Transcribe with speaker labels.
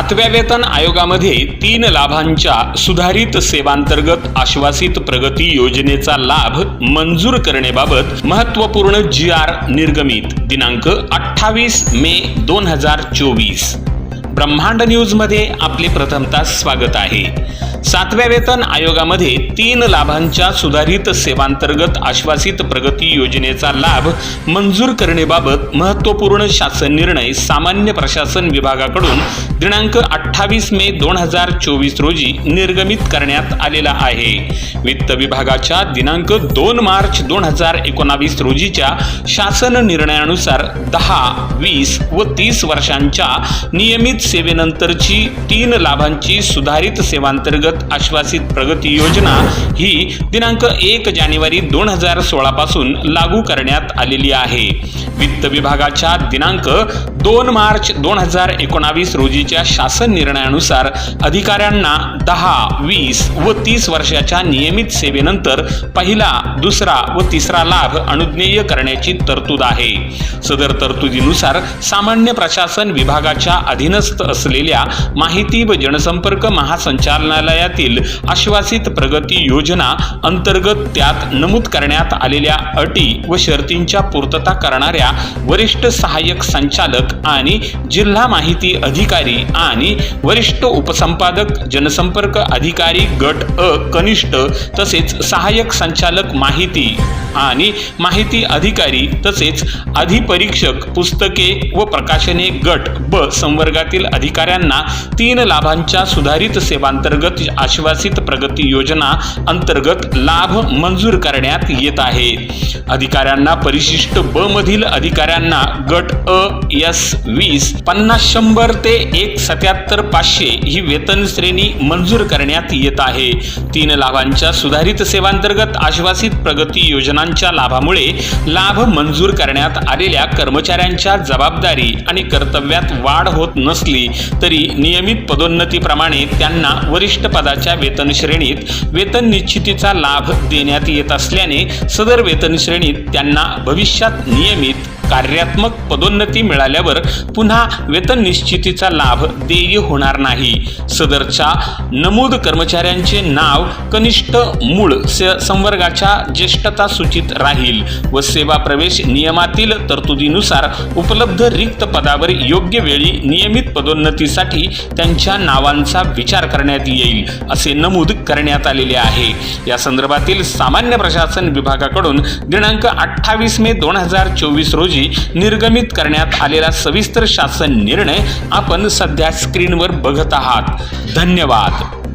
Speaker 1: सातव्या वेतन आयोगामध्ये तीन लाभांच्या सुधारित सेवांतर्गत आश्वासित प्रगती योजनेचा लाभ मंजूर करण्याबाबत महत्त्वपूर्ण जी आर निर्गमित. दिनांक अठ्ठावीस मे दोन हजार चोवीस. ब्रह्मांड न्यूजमध्ये आपले प्रथमतः स्वागत आहे. सातव्या वेतन आयोगामध्ये तीन लाभांच्या सुधारित सेवांतर्गत आश्वासित प्रगती योजनेचा लाभ मंजूर करण्याबाबत महत्त्वपूर्ण शासन निर्णय सामान्य प्रशासन विभागाकडून दिनांक अठ्ठावीस मे दोन हजार चोवीस रोजी निर्गमित करण्यात आलेला आहे. वित्त विभागाच्या दिनांक दोन मार्च दोन हजार एकोणावीस रोजीच्या शासन निर्णयानुसार दहा वीस व तीस वर्षांच्या नियमित सेवेनंतरची तीन लाभांची सुधारित सेवांतर्गत आश्वासित प्रगती योजना ही दिनांक एक जानेवारी दोन हजार सोळा पासून लागू करण्यात आलेली आहे. वित्त विभागाच्या दिनांक दोन मार्च दोन हजार एकोणावीस रोजीच्या शासन निर्णयानुसार अधिकाऱ्यांना दहा वीस व तीस वर्षाच्या नियमित सेवेनंतर पहिला दुसरा व तिसरा लाभ अनुज्ञेय करण्याची तरतूद आहे. सदर तरतुदीनुसार सामान्य प्रशासन विभागाच्या अधीनस्थ असलेल्या माहिती व जनसंपर्क महासंचालनालय महासंचालनालयातील आश्वासित प्रगती योजना अंतर्गत त्यात नमूद करण्यात आलेल्या अटी व शर्तींच्या पूर्तता करणाऱ्या वरिष्ठ सहाय्यक संचालक आणि जिल्हा माहिती अधिकारी आणि वरिष्ठ उपसंपादक जनसंपर्क अधिकारी गट अ कनिष्ठ तसेच सहाय्यक संचालक माहिती आणि माहिती अधिकारी तसेच अधिपरीक्षक पुस्तके व प्रकाशने गट ब संवर्गातील अधिकाऱ्यांना तीन लाभांच्या सुधारित सेवांतर्गत आश्वासित प्रगती योजना अंतर्गत लाभ मंजूर करण्यात येत आहे. अधिकाऱ्यांना परिशिष्ट ब मधील अधिकाऱ्यांना गट अ एस वीस पन्नास शंभर ते एक सत्याहत्तर पाचशे ही वेतन श्रेणी मंजूर करण्यात येत आहे. तीन लाभांच्या सुधारित सेवांतर्गत आश्वासित प्रगती योजनांच्या लाभामुळे लाभ मंजूर करण्यात आलेल्या कर्मचाऱ्यांच्या जबाबदारी आणि कर्तव्यात वाढ होत नसली तरी नियमित पदोन्नतीप्रमाणे त्यांना वरिष्ठ पदाच्या वेतन श्रेणीत वेतन निश्चितीचा लाभ देण्यात येत असल्याने सदर वेतन श्रेणीत त्यांना भविष्यात नियमित कार्यात्मक पदोन्नती मिळाल्यावर पुन्हा वेतन निश्चितीचा लाभ देय होणार नाही. सदरच्या नमूद कर्मचाऱ्यांचे नाव कनिष्ठ मूळ स- संवर्गाच्या ज्येष्ठता सूचित राहील व सेवा प्रवेश नियमातील तरतुदीनुसार उपलब्ध रिक्त पदावर योग्य वेळी नियमित पदोन्नतीसाठी त्यांच्या नावांचा विचार करण्यात येईल असे नमूद करण्यात आलेले आहे. या संदर्भातील सामान्य प्रशासन विभागाकडून दिनांक अठ्ठावीस मे दोन हजार चोवीस रोजी रोजी निर्गमित करण्यात आलेला सविस्तर शासन निर्णय आपण सध्या स्क्रीनवर बघत आहात. धन्यवाद.